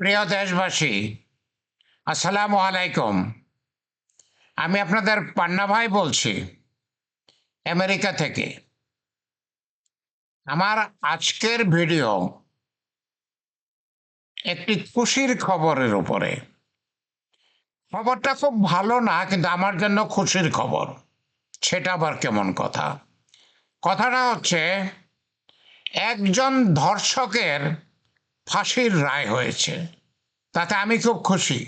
প্রিয় দেশবাসী, আসসালামু আলাইকুম। আমি আপনাদের পান্না ভাই বলছি, আমেরিকা থেকে। আমার আজকের ভিডিও একটি খুশির খবরের উপরে। খবরটা খুব ভালো না, কিন্তু আমার জন্য খুশির খবর। সেটা আবার কেমন কথা? কথাটা হচ্ছে, একজন ধর্ষকের ফাঁসির রায় হয়েছে। তাতে আমি খুব খুশি।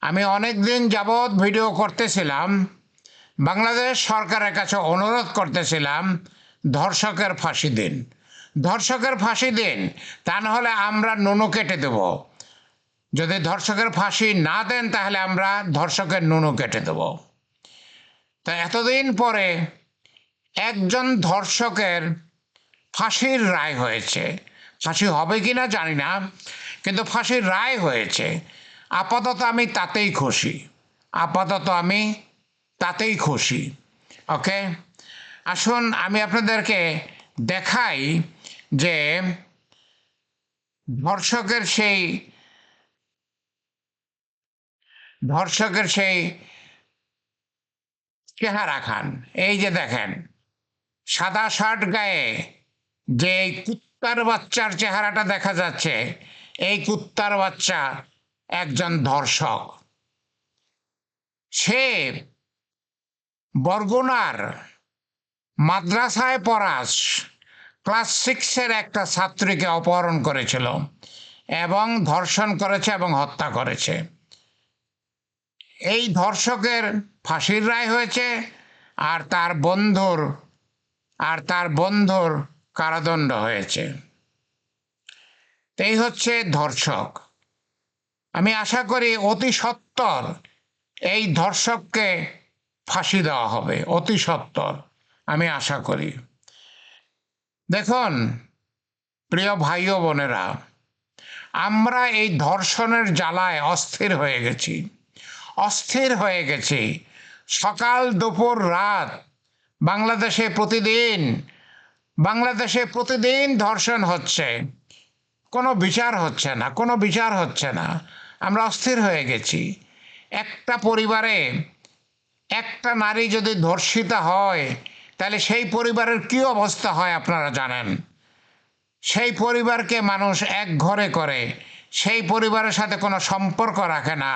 আমি অনেক দিন যাবৎ ভিডিও করতেছিলাম, বাংলাদেশ সরকারের কাছে অনুরোধ করতেছিলাম ধর্ষকের ফাঁসি দিন। ধর্ষকের ফাঁসি দিন, তা নাহলে আমরা নুনু কেটে দেব। যদি ধর্ষকের ফাঁসি না দেন, তাহলে আমরা ধর্ষকের নুনু কেটে দেব। তা এতদিন পরে একজন ধর্ষকের ফাঁসির রায় হয়েছে। ফাঁসি হবে কি না জানি না, কিন্তু ফাঁসির রায় হয়েছে। আপাতত আমি তাতেই খুশি। আপাতত আমি তাতেই খুশি। ওকে? আসুন, আমি আপনাদেরকে দেখাই যে ধর্ষকের সেই ধর্ষকের সেই চেহারা খান। এই যে দেখেন, সাদা শার্ট গায়ে যে কুত্তার বাচ্চার চেহারাটা দেখা যাচ্ছে। এই কুত্তার বাচ্চা একজন ধর্ষক। সে বরগুনার মাদ্রাসায় পড়াস, ক্লাস সিক্সের একটা ছাত্রীকে অপহরণ করেছিল এবং ধর্ষণ করেছে এবং হত্যা করেছে। এই ধর্ষকের ফাঁসির রায় হয়েছে আর তার বন্ধুর, আর তার বন্ধুর কারাদণ্ড হয়েছে। এই হচ্ছে ধর্ষক। আমি আশা করি অতি সত্বর এই ধর্ষককে ফাঁসি দেওয়া হবে, অতি সত্বর, আমি আশা করি। দেখুন, প্রিয় ভাই ও বোনেরা, আমরা এই ধর্ষণের জ্বালায় অস্থির হয়ে গেছি। অস্থির হয়ে গেছি। সকাল, দুপুর, রাত, বাংলাদেশে প্রতিদিন বাংলাদেশে প্রতিদিন ধর্ষণ হচ্ছে। কোনো বিচার হচ্ছে না, কোনো বিচার হচ্ছে না। আমরা অস্থির হয়ে গেছি। একটা পরিবারে একটা নারী যদি ধর্ষিতা হয়, তাহলে সেই পরিবারের কী অবস্থা হয় আপনারা জানেন? সেই পরিবারকে মানুষ এক ঘরে করে, সেই পরিবারের সাথে কোনো সম্পর্ক রাখে না,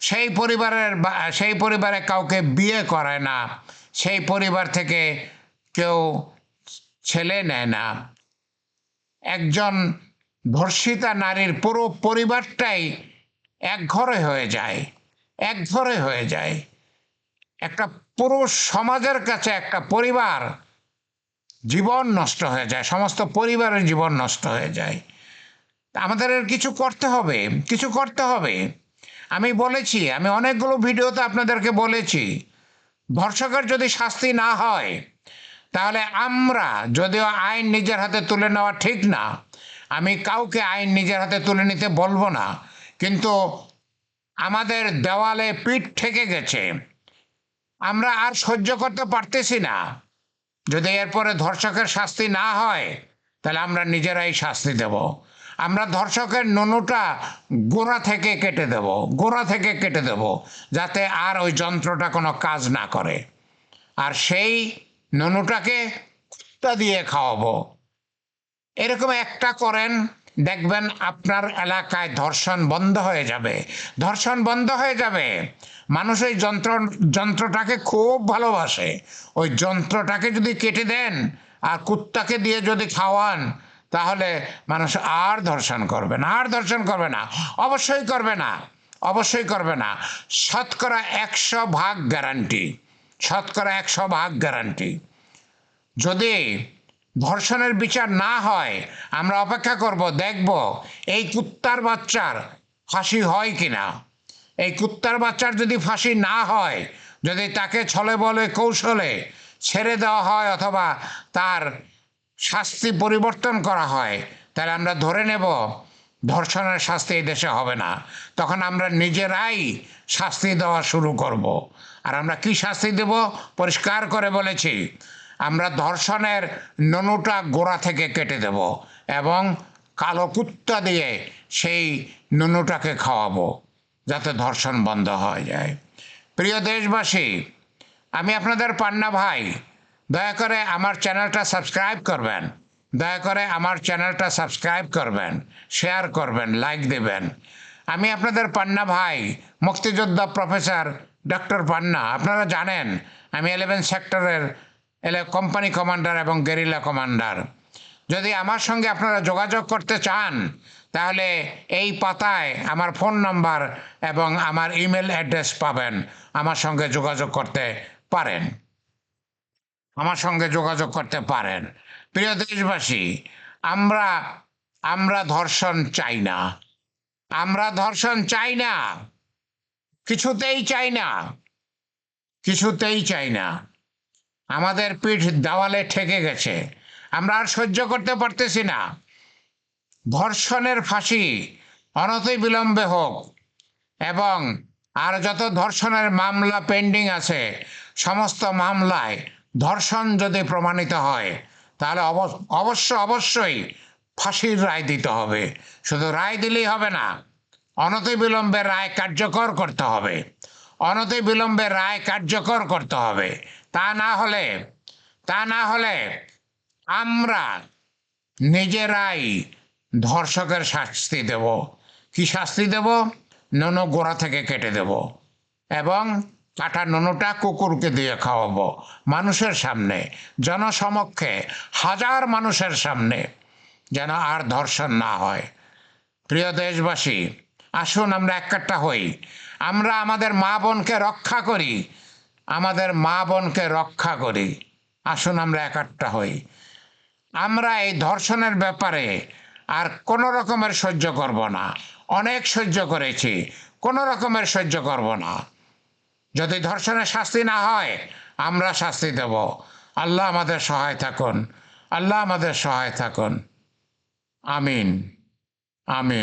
সেই পরিবারের সেই পরিবারে কাউকে বিয়ে করে না, সেই পরিবার থেকে কেউ ছেলে নেয় না। একজন ধর্ষিতা নারীর পুরো পরিবারটাই এক ঘরে হয়ে যায়, এক ঘরে হয়ে যায়। একটা পুরুষ সমাজের কাছে একটা পরিবার জীবন নষ্ট হয়ে যায়, সমস্ত পরিবারের জীবন নষ্ট হয়ে যায়। আমাদের কিছু করতে হবে, কিছু করতে হবে। আমি বলেছি, আমি অনেকগুলো ভিডিওতে আপনাদেরকে বলেছি ধর্ষকের যদি শাস্তি না হয় তাহলে আমরা যদিও আইন নিজের হাতে তুলে নেওয়া ঠিক না, আমি কাউকে আইন নিজের হাতে তুলে নিতে বলব না, কিন্তু আমাদের দেওয়ালে পিঠ ঠেকে গেছে। আমরা আর সহ্য করতে পারতেছি না। যদি এরপরে ধর্ষকের শাস্তি না হয়, তাহলে আমরা নিজেরাই শাস্তি দেব। আমরা ধর্ষকের নুনুটা গোড়া থেকে কেটে দেব, গোড়া থেকে কেটে দেব, যাতে আর ওই যন্ত্রটা কোনো কাজ না করে। আর সেই নুনুটাকে তা দিয়ে খাওয়াবো। এরকম একটা করেন, দেখবেন আপনার এলাকায় ধর্ষণ বন্ধ হয়ে যাবে। ধর্ষণ বন্ধ হয়ে যাবে। মানুষ ওই যন্ত্র, যন্ত্রটাকে খুব ভালোবাসে। ওই যন্ত্রটাকে যদি কেটে দেন আর কুত্তাকে দিয়ে যদি খাওয়ান, তাহলে মানুষ আর ধর্ষণ করবে না, আর ধর্ষণ করবে না। অবশ্যই করবে না, অবশ্যই করবে না। শতকরা একশো ভাগ গ্যারান্টি শতকরা একশো ভাগ গ্যারান্টি যদি ধর্ষণের বিচার না হয়, আমরা অপেক্ষা করব, দেখব এই কুত্তার বাচ্চার ফাঁসি হয় কি না এই কুত্তার বাচ্চার যদি ফাঁসি না হয়, যদি তাকে ছলে বলে কৌশলে ছেড়ে দেওয়া হয় অথবা তার শাস্তি পরিবর্তন করা হয়, তাহলে আমরা ধরে নেব ধর্ষণের শাস্তি এই দেশে হবে না। তখন আমরা নিজেরাই শাস্তি দেওয়া শুরু করব। আর আমরা কি শাস্তি দেব? পরিষ্কার করে বলেছি, আমরা ধর্ষণের ননুটা গোড়া থেকে কেটে দেব এবং কালো কুত্তা দিয়ে সেই নুনুটাকে খাওয়াবো যাতে ধর্ষণ বন্ধ হয়ে যায়। প্রিয় দেশবাসী, আমি আপনাদের পান্না ভাই, দয়া করে আমার চ্যানেলটা সাবস্ক্রাইব করবেন। দয়া করে আমার চ্যানেলটা সাবস্ক্রাইব করবেন, শেয়ার করবেন, লাইক দেবেন। আমি আপনাদের পান্না ভাই, মুক্তিযোদ্ধা প্রফেসর ডক্টর পান্না। আপনারা জানেন, আমি ইলেভেন সেক্টরের এলে কোম্পানি কমান্ডার এবং গেরিলা কমান্ডার যদি আমার সঙ্গে আপনারা যোগাযোগ করতে চান, তাহলে এই পাতায় আমার ফোন নাম্বার এবং আমার ইমেল অ্যাড্রেস পাবেন। আমার সঙ্গে যোগাযোগ করতে পারেন। আমার সঙ্গে যোগাযোগ করতে পারেন। প্রিয় দেশবাসী, আমরা আমরা ধর্ষণ চাই না। আমরা ধর্ষণ চাই না। কিছুতেই চাই না। কিছুতেই চাই না। আমাদের পিঠ দেওয়ালে ঠেকে গেছে। আমরা আর সহ্য করতে পারতেছি না। ধর্ষণের ফাঁসি অনতি বিলম্বে হোক এবং আর যত ধর্ষণের মামলা পেন্ডিং আছে, সমস্ত মামলায় ধর্ষণ যদি প্রমাণিত হয়, তাহলে অব- অবশ্য অবশ্যই ফাঁসির রায় দিতে হবে। শুধু রায় দিলেই হবে না অনতি বিলম্বে রায় কার্যকর করতে হবে। অনতি বিলম্বে রায় কার্যকর করতে হবে। তা না হলে, তা না হলে আমরা নিজেরাই ধর্ষকের শাস্তি দেব। কি শাস্তি দেব? ননু গোড়া থেকে কেটে দেব। এবং কাটা ননুটা কুকুরকে দিয়ে খাওয়াবো মানুষের সামনে, জনসমক্ষে, হাজার মানুষের সামনে, যেন আর ধর্ষণ না হয়। প্রিয় দেশবাসী, আসুন আমরা একটা হই। আমরা আমাদের মা বোনকে রক্ষা করি, আমাদের মা বোনকে রক্ষা করি। আসুন আমরা একাট্টা হই। আমরা এই ধর্ষণের ব্যাপারে আর কোনো রকমের সহ্য করব না। অনেক সহ্য করেছি, কোনো রকমের সহ্য করব না। যদি ধর্ষণের শাস্তি না হয়, আমরা শাস্তি দেব। আল্লাহ আমাদের সহায় থাকুন। আল্লাহ আমাদের সহায় থাকুন। আমিন। আমিন।